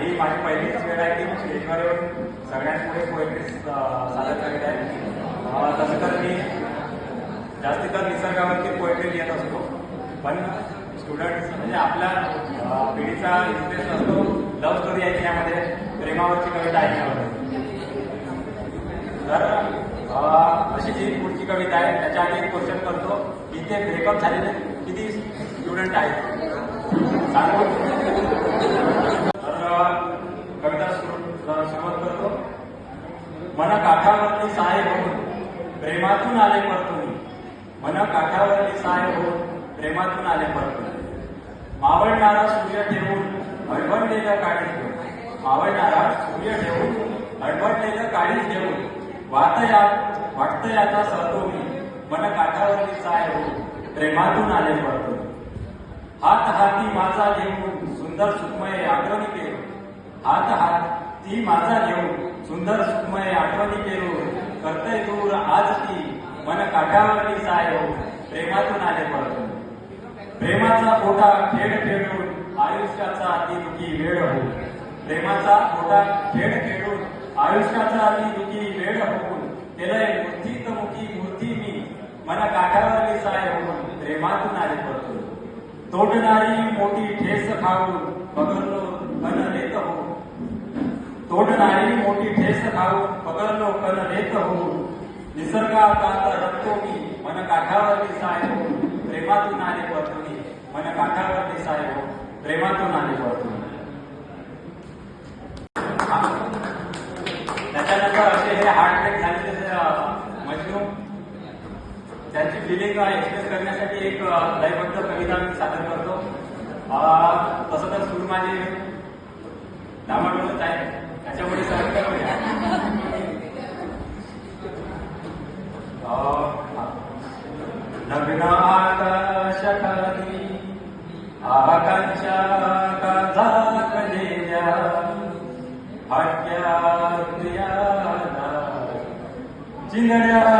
ही माझी पहिलीच वेळ आहे की मी स्टेजवर येऊन सगळ्यांपुढे पोएट्री सादर करीत आहे तसं तर मी जास्तीत तर निसर्गावरती पोएट्री लिहित असतो पण स्टुडंट्स म्हणजे आपल्या पिढीचा इंटरेस्ट असतो लव्ह स्टोरी ऐकण्यामध्ये प्रेमावरची कविता ऐकण्यामध्ये तर अशी जी पुढची कविता आहे त्याच्या आधी एक क्वेश्चन करतो इथे ब्रेकअप झालेले किती स्टुडंट आहेत मन काठावरती होऊन प्रेमातून आले परतून मन काठावरती साय होऊन प्रेमातून आले परतून मावळणारा सूर्य ठेवून अडवणलेलं काळीज घेऊन मावळणारा सूर्य ठेवून अडवणलेलं काळीज घेऊन वात या वाटत याचा सरतो मी मन काठावरती साय होऊन प्रेमातून आले परतून हात हाती माझा घेऊन सुंदर सुखमय आठवणी केलो हात हाती माझा घेऊन सुंदर सुखमय आठवणी केलो करतय दूर आज ती मन काठावरती साय प्रेमातून आले पडतो प्रेमाचा पोटा खेळ खेळून आयुष्याचा अति दुखी वेळ हो प्रेमाचा पोटा खेळ खेळून आयुष्याचा अति दुखी वेळ होऊन. केलंय मूर्तीत मुखी मूर्ती मी मन काठावरती साय होऊन प्रेमातून आले पडतो तोडणारी मोठी ठेस खाऊन पगरलो कन लेत हो तोडणारी मोठी ठेस खाऊन पगरलो कन लेत हो निसर्गात आता रमतो मी मन काठावरती साय हो प्रेमातून आले परतुनी मन काठावरती साय हो प्रेमातून आले परतुनी फिलिंग एक्सप्रेस करण्यासाठी एक लयबद्ध कविता मी सादर करतो. तसं तर सूर माझे डामाडोलच आहे. त्याच्यामुळे सहन करूया अ, लग्न आकांक्षा झाकलेल्या भाग्याला चिंगड्या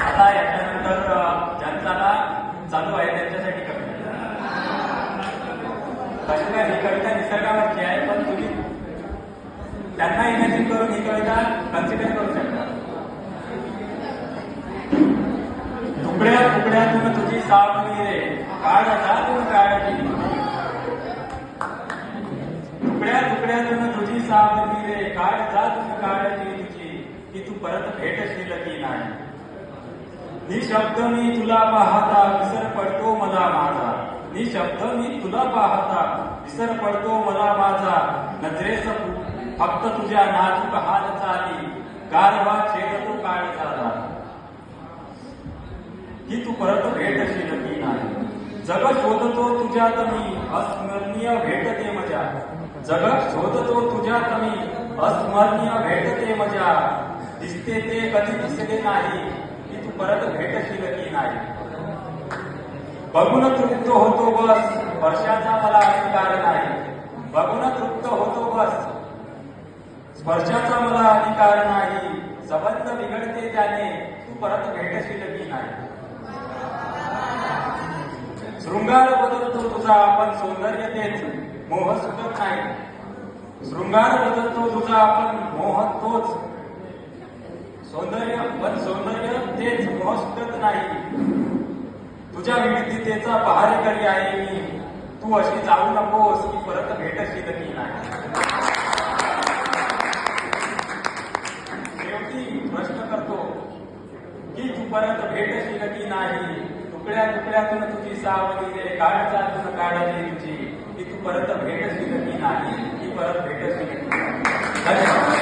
आता याच्यानंतर चालू आहे त्यांच्यासाठी कविता कशी काय ही कविता निसर्गावरची आहे पण तुम्ही त्यांना इमॅजिन करून ही कविता कन्सिडर करू शकता. तुकड्या तुकड्यातून तुझी साफ रे तुकड्या तुकड्यातून तुझी सावली रे काळ तुझी की तू परत भेटशील की नाही? निशब्द मी तुला पाहता विसर पडतो मला माझा निशब्द मी तुला पाहता विसर पडतो मला माझा नजरेस फक्त तुझ्या नाजूक हाल चाली गारवा छेडतो काळ झाला की तू परत भेटशील जग शोधतो तुझ्यात मी अस्मरणीय भेटते मजा. जग शोधतो तुझ्यात मी अस्मरणीय भेटते मजा. दिसते ते कधी दिसले नाही की तू परत भेटशील की नाही. बघून तृप्त होतो बस स्पर्शाचा मला अधिकार नाही. बघून तृप्त होतो बस स्पर्शाचा मला अधिकार नाही. संबंध बिघडते त्याने तू परत भेटशील की नाही. शृंगार बदलतो तुझा आपण सौंदर्य तेच मोह सुटत नाही शृंगार बदलतो तुझा आपण मोह तोच. सौंदर्य पण सौंदर्य तेच मोह सुटत नाही तुझ्या विविधतेचा पहारेकरी आहे मी. तू अशी जाऊ नकोस की परत भेटशील. जगातून तुझी सावली रे काढ चालून काढली तुझी की तू परत भेट सुगती नाही. ती परत भेट सुगती